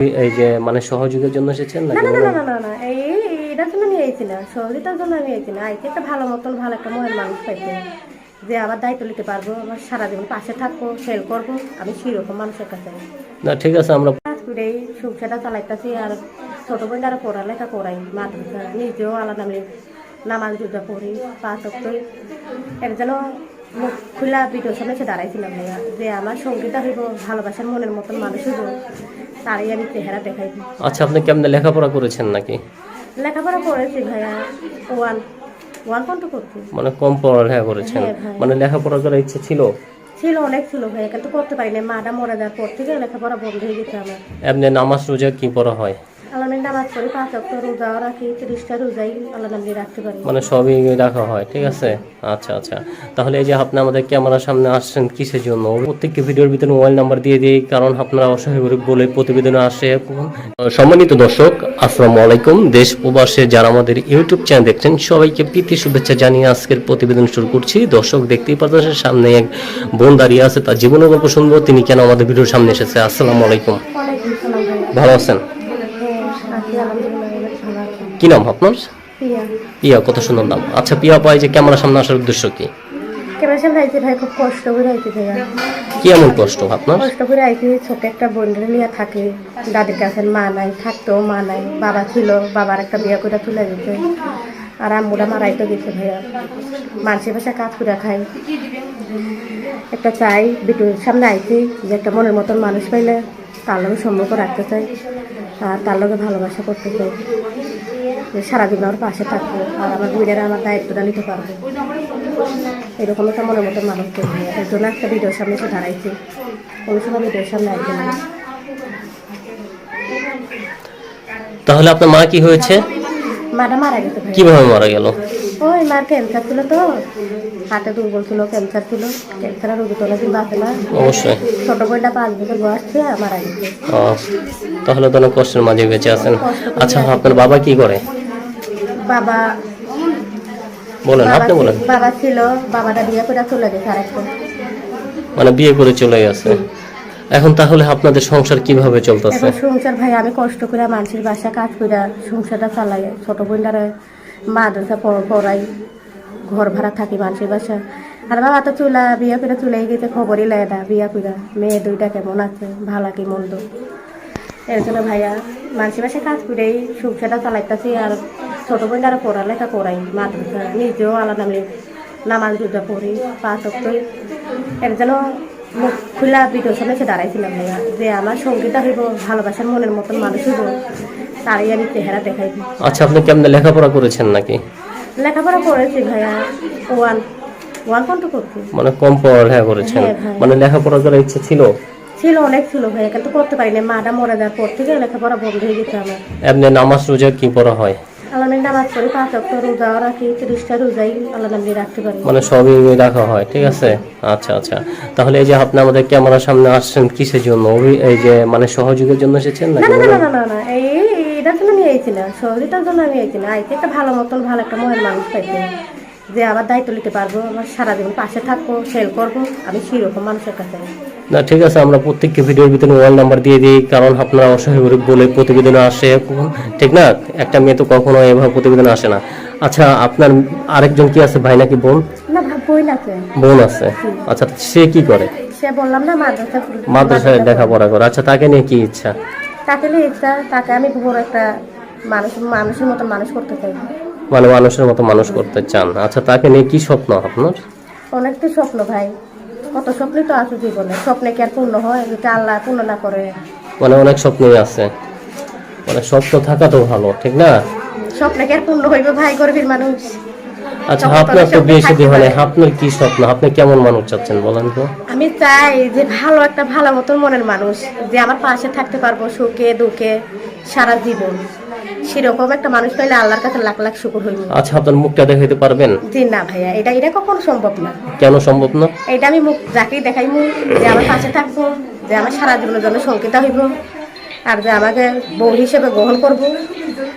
এই যে মানে সহযোগের জন্য এসেছেন না না না না না না এই এটার জন্য আমি আইছি না। সহযোগিতার জন্য আমি আইছি না। আইছি একটা ভালো মতন ভালো একটা মনের মানুষ পাইতে যে আমার দায়িত্ব নিতে পারব আমার সারা জীবন পাশে থাকব সেল করব আমি সেরকম মানুষের কাছে না ঠিক আছে আমরা করে এই সংসারটা চালাইতেছি আর ছোট বোন যারা পড়ালেখা করাই মাদ্রাসা নিজেও আলাদা আমি নামাজ রোজা পড়ি পাঁচ এর যেন মুখ খোলা ভিডিও সামনে এসে দাঁড়াইছিলাম যে আমার সঙ্গীতা হইব ভালোবাসার মনের মতন মানুষ হইব। তারই আমি চেহারা দেখাই আচ্ছা আপনি কেমনে লেখাপড়া করেছেন নাকি? লেখাপড়া করেছি ভাইয়া ওয়ান ওয়ান পর্যন্ত করছি। মানে কম পড়ালেখা করেছেন। হ্যাঁ, মানে লেখাপড়া করার ইচ্ছে ছিল? ছিল অনেক ছিল ভাইয়া কিন্তু করতে পারি না মাটা মরে যাওয়ার পর থেকে লেখাপড়া বন্ধ হয়ে গেছে আমার। এমনি নামাজ রোজা কি পড়া হয়? আল্লাহ নামাজ পাঁচ অক্ট রোজাও রাখি তিরিশটা রোজাই আল্লাহ নামে রাখতে পারি। মানে সবই রাখা হয় ঠিক আছে? আচ্ছা আচ্ছা। তাহলে এই যে আপনি আমাদের ক্যামেরার সামনে আসছেন কিসের জন্য? প্রত্যেকটি ভিডিওর ভিতরে মোবাইল নাম্বার দিয়ে দিই কারণ আপনারা অসহায় গরিব বলে প্রতিবেদনে আসে। সম্মানিত দর্শক আসসালামু আলাইকুম। দেশ প্রবাসে যারা আমাদের ইউটিউব চ্যানেল দেখছেন সবাইকে প্রীতি শুভেচ্ছা জানিয়ে আজকের প্রতিবেদন শুরু করছি। দর্শক দেখতেই পাচ্ছেন সামনে এক বোন দাঁড়িয়ে আছে তার জীবনের গল্প শুনব। তিনি কেন আমাদের ভিডিওর সামনে এসেছে? আসসালামু আলাইকুম। ভালো আছেন? কি নাম আপনার? পিয়া। পিয়া কত সুন্দর নাম। আচ্ছা পিয়া পাই যে ক্যামেরার সামনে আসার উদ্দেশ্য কি? সামনে আইছি ভাই খুব কষ্ট করে কি এমন কষ্ট আপনার? কষ্ট করে ছোট একটা নিয়ে থাকে। দাদির কাছে মা নাই থাকতেও মা নাই বাবা ছিল বাবার একটা বিয়ে করে তুলে দিতে। আর আম্মুরা মারাইতে গেছে ভাইয়া। মানুষের কাজ করে খাই একটা চাই বিটুর সামনে আইছি যে একটা মনের মতন মানুষ পাইলে তার সম্পর্ক রাখতে চাই। আর তার লোকে ভালোবাসা করতে চাই। যে সারাদিন আমার পাশে থাকব আর আমার মেয়েরা আমার দায়িত্বটা নিতে পারব। এরকম একটা মনের মতো মানুষ হয় এর জন্য একটা ভিডিওর সামনে এসে দাঁড়াইছি। কোনো সময় ভিডিওর সামনে না। তাহলে আপনার মা কি হয়েছে? মাটা মারা গেছে কীভাবে মারা গেল? ওই মার ক্যান্সার ছিল তো। হাতে দুর্বল ছিল ক্যান্সার ছিল। ক্যান্সারের রোগী তো অনেকদিন বাঁচে না। অবশ্যই। ছোট বইটা পাঁচ বছর বয়স ছিল আর মারা গেছে ও, তাহলে তো অনেক কষ্টের মাঝে বেঁচে আছেন। আচ্ছা আপনার বাবা কি করে? বাবা বলেন আপনি বলেন। বাবা ছিল বাবাটা বিয়ে করে চলে গেছে আরেকটা। মানে বিয়ে করে চলে গেছে। এখন তাহলে আপনাদের সংসার কীভাবে চলতেছে? সংসার ভাই আমি কষ্ট করে মানুষের বাসা কাজ করে সংসারটা চালাই। ছোট বোনটারে মাদ্রাসা পড়- পড়াই, ঘর ভাড়া থাকি মানুষের বাসা আর বাবা তো চুলা, বিয়া করে চলে গেছে, খবরই লেয় না, বিয়ে করে মেয়ে দুইটা কেমন আছে, ভালো কি মন্দ। এর জন্য ভাইয়া মানুষের বাসায় কাজ করেই, সংসারটা চালাইতেছি আর ছোট বোনটারে পড়ালেখা করাই মাদ্রাসা। নিজেও আলাদা আমি নামাজ রোজা পড়ি, পাঁচ অক্টই এর জন্য মুখ খোলা ভিডিও সামনে এসে দাঁড়াইছিলাম ভাইয়া, যে আমার সঙ্গীতা হইব, ভালোবাসার মনের মতন মানুষ হইব। চেহারা দেখাই আচ্ছা আপনি কেমন লেখাপড়া করেছেন নাকি? লেখাপড়া করেছি ভাইয়া ওয়ান ওয়ান করছি। মানে কম পড়ালেখা করেছেন। হ্যাঁ, মানে লেখাপড়া করার ইচ্ছে ছিল? ছিল অনেক ছিল ভাইয়া কিন্তু করতে পারি না মাটা মরে যাওয়ার পর থেকে লেখাপড়া বন্ধ হয়ে গেছে আমার। এমনি নামাজ রোজা কি পড়া হয়? নামাজ পড়ি পাঁচ অক্ট রোজাও রাখি তিরিশটা রোজাই নামে রাখতে পারি। মানে সবই রাখা হয় ঠিক আছে? আচ্ছা আচ্ছা। তাহলে এই যে আপনি আমাদের ক্যামেরার সামনে আসছেন কিসের জন্য? এই যে মানে সহযোগের জন্য এসেছেন না না না না এই এটার জন্য আমি আইছি না সহযোগিতার জন্য আমি আইছি না আইছি একটা ভালো মতন ভালো একটা মনের মানুষ পাইতে যে আমার দায়িত্ব নিতে পারব আমার সারা জীবন পাশে থাকব সেল করব আমি সেরকম মানুষের কাছে। না ঠিক আছে আমরা প্রত্যেকটি ভিডিওর ভিতরে মোবাইল নাম্বার দিয়ে দিই কারণ আপনারা অসহায় গরিব বলে প্রতিবেদনে আসে ঠিক না? একটা মেয়ে তো কখনো এভাবে প্রতিবেদন আসে না। আচ্ছা আপনার আরেকজন কি আছে ভাই নাকি বোন? না বোন আছে। আচ্ছা সে কি করে? সে বললাম না মাদ্রাসা মাদ্রাসায় লেখাপড়া করে। আচ্ছা তাকে নিয়ে কি ইচ্ছা? তাকে ইচ্ছা তাকে আমি বড় একটা মানুষ মানুষের মতন মানুষ করতে চাই। মানে মানুষের মতো মানুষ করতে চান। আচ্ছা তাকে নিয়ে কি স্বপ্ন আপনার? অনেক তো স্বপ্ন ভাই। কত স্বপ্নই তো আছে জীবনে। স্বপ্নে কি আর পূর্ণ হয়? যেটা আল্লাহ পূর্ণ না করে। মানে অনেক স্বপ্নই আছে। মানে স্বপ্ন থাকা তো ভালো ঠিক না? স্বপ্নে কি আর পূর্ণ হইবে ভাই গরিবের মানুষ? আচ্ছা আপনার তো বিয়ে শাদী হয় নাই। আপনার কি স্বপ্ন? আপনি কেমন মানুষ চাচ্ছেন বলেন তো? আমি চাই যে ভালো একটা ভালো মতন মনের মানুষ যে আমার পাশে থাকতে পারব সুখে দুঃখে সারা জীবন। সেরকম একটা মানুষ পাইলে আল্লাহর কাছে লাখ লাখ শুকুর হইব। আচ্ছা আপনার মুখটা দেখাইতে পারবেন? জি না ভাইয়া এটা এটা কখনো সম্ভব না। কেন সম্ভব না? এটা আমি মুখ যাকেই দেখাইমু যে আমার পাশে থাকব যে আমার সারা জীবনের জন্য সংকিতা হইব। আর যে আমাকে বউ হিসেবে গ্রহণ করব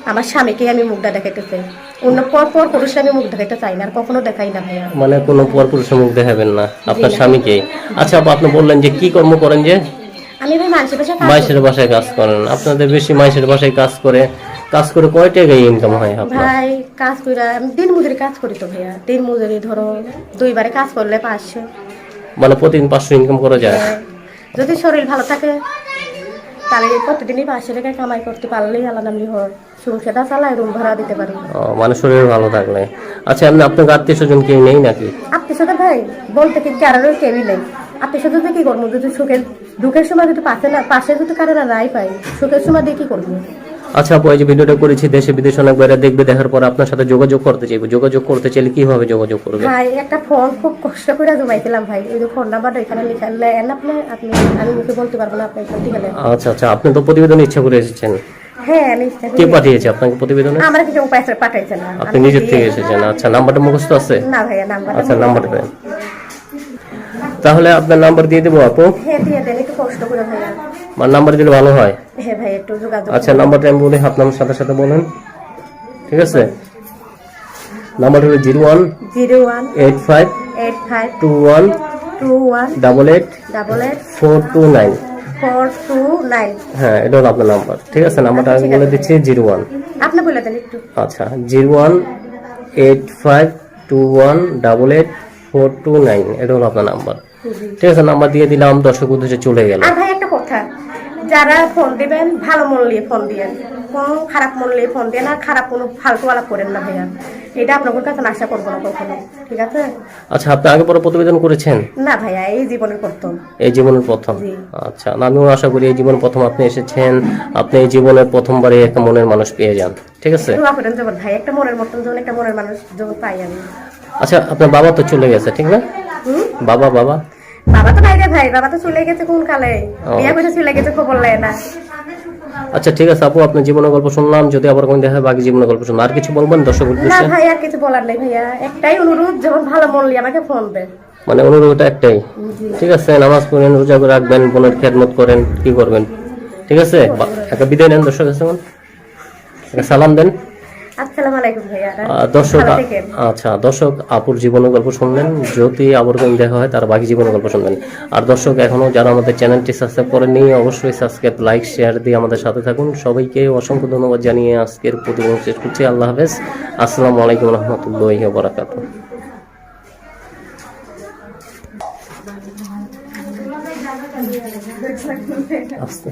আমার স্বামীকে আমি মুখটা দেখাইতে চাই। অন্য পর পর পুরুষকে আমি মুখ দেখাইতে চাই না আর কখনো দেখাই না ভাইয়া। মানে কোনো পরপুরুষের মুখ দেখাবেন না আপনার স্বামীকে আচ্ছা আপু, আপনি বললেন যে কি কর্ম করেন যে? আমি ভাই মানুষের বাসায় মাইশের বাসায় কাজ করেন। আপনাদের বেশি মাইশের বাসায় কাজ করে কাজ করে কয় টাকা ইনকাম হয় আপনার? ভাই কাজ কইরা আমি দিন মজুরি কাজ করি তো ভাইয়া। দিন মজুরি ধরো দুইবারে কাজ করলে পাঁচশো। মানে প্রতিদিন পাঁচশো ইনকাম করা যায়? যদি শরীর ভালো থাকে তাহলে প্রতিদিনই পাঁচশো টাকা কামাই করতে পারলেই আলাদা আমি হয় সংসারটা চালায় রুম ভাড়া দিতে পারি। মানে শরীর ভালো থাকলে। আচ্ছা আপনি আপনার আত্মীয় স্বজন কেউ নেই নাকি? আত্মীয় সাথে ভাই বলতে কি কারোর কেউই নেই। আত্মীয় স্বজন কি করব? যদি সুখের দুঃখের সময় যদি পাশে না পাশে যদি কারোর নাই পাই সুখের সময় দিয়ে কি করব? আচ্ছা আপু এই যে ভিডিওটা করেছি দেশে বিদেশে অনেক বাইরে দেখবে দেখার পর আপনার সাথে যোগাযোগ করতে চাইব। যোগাযোগ করতে চাইলে কীভাবে যোগাযোগ করবে ভাই একটা ফোন খুব কষ্ট করে জমাইছিলাম ভাই। ওই যে ফোন নাম্বারটা এখানে লেখা লেন আপনি আপনি আমি মুখে বলতে পারব না আপনার ঠিক আছে আচ্ছা আচ্ছা আপনি তো প্রতিবেদন ইচ্ছা করে এসেছেন। হ্যাঁ আমি ইচ্ছা কে করি। পাঠিয়েছে আপনাকে প্রতিবেদনে? আমার কিছু পাঠাইছে না। আপনি নিজের থেকে এসেছেন। আচ্ছা নাম্বারটা মুখস্থ আছে? না ভাইয়া নাম্বার আচ্ছা নাম্বারটা দেন। তাহলে আপনার নাম্বার দিয়ে দেবো আপু। হ্যাঁ দিয়ে দেন একটু কষ্ট করে ভাইয়া আমার নাম্বার দিলে ভালো হয়? হ্যাঁ ভাই একটু যোগাযোগ আচ্ছা নাম্বারটা আমি বলি আপনার সাথে সাথে বলেন। ঠিক আছে? নাম্বার হলো zero one zero one eight five eight five two one two one double eight double eight four two nine. Four two nine. হ্যাঁ এটা হলো আপনার নাম্বার। ঠিক আছে নাম্বারটা আমি বলে দিচ্ছি জিরো ওয়ান। আপনি বলে দেন একটু। আচ্ছা zero one eight five two one double eight four two nine. এটা হলো আপনার নাম্বার। ঠিক আছে নাম্বার দিয়ে দিলাম দর্শক উদ্দেশ্যে চলে গেল। আর ভাই একটা কথা। যারা ফোন দিবেন ভালো মন নিয়ে ফোন দিয়েন। কোনো খারাপ মন নিয়ে ফোন দেন আর খারাপ কোনো ফালতু আলাপ করেন না ভাইয়া। এটা আপনাদের কাছে আশা করব না কখনো। ঠিক আছে? আচ্ছা আপনি আগে পরে প্রতিবেদন করেছেন? না ভাইয়া এই জীবনের প্রথম। এই জীবনের প্রথম। আচ্ছা আমিও আশা করি এই জীবন প্রথম আপনি এসেছেন। আপনি এই জীবনের প্রথমবারে একটা মনের মানুষ পেয়ে যান। ঠিক আছে? দোয়া করেন যেমন ভাই একটা মনের মতন যেমন একটা মনের মানুষ যেমন পাই আমি। আচ্ছা আপনার বাবা তো চলে গেছে ঠিক না? বাবা বাবা? বাবা তো নাই রে ভাই বাবা তো চলে গেছে কোন কালে? বিয়া করে চলে গেছে খবর লেয় না। আচ্ছা ঠিক আছে আপু আপনার জীবনের গল্প শুনলাম যদি আবার কোন দেখা বাকি জীবনের গল্প শুনলাম। আর কিছু বলবেন দর্শক না ভাই আর কিছু বলার নেই ভাইয়া। একটাই অনুরোধ যখন ভালো মন আমাকে ফোন দেন মানে অনুরোধটা একটাই। ঠিক আছে নামাজ পড়েন রোজা করে রাখবেন বোনের খেদমত করেন কি করবেন? ঠিক আছে? একটা বিদায় নেন দর্শক। একটা সালাম দেন। দর্শক আচ্ছা দর্শক আপুর জীবনের গল্প শুনলেন যদি আবার কোন দেখা হয় তার বাকি জীবনের গল্প শুনবেন। আর দর্শক এখনও যারা আমাদের চ্যানেলটি সাবস্ক্রাইব করেননি অবশ্যই সাবস্ক্রাইব লাইক শেয়ার দিয়ে আমাদের সাথে থাকুন। সবাইকে অসংখ্য ধন্যবাদ জানিয়ে আজকের প্রতিবেদন শেষ করছি। আল্লাহ হাফেজ। আসসালামু আলাইকুম রহমতুল্লাহ বারাকাত আস্তে।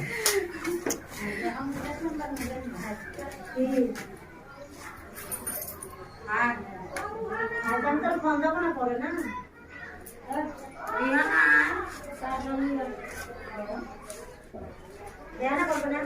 আর আজান তো ফোন দেবো না পড়ে না রিহানা করবে না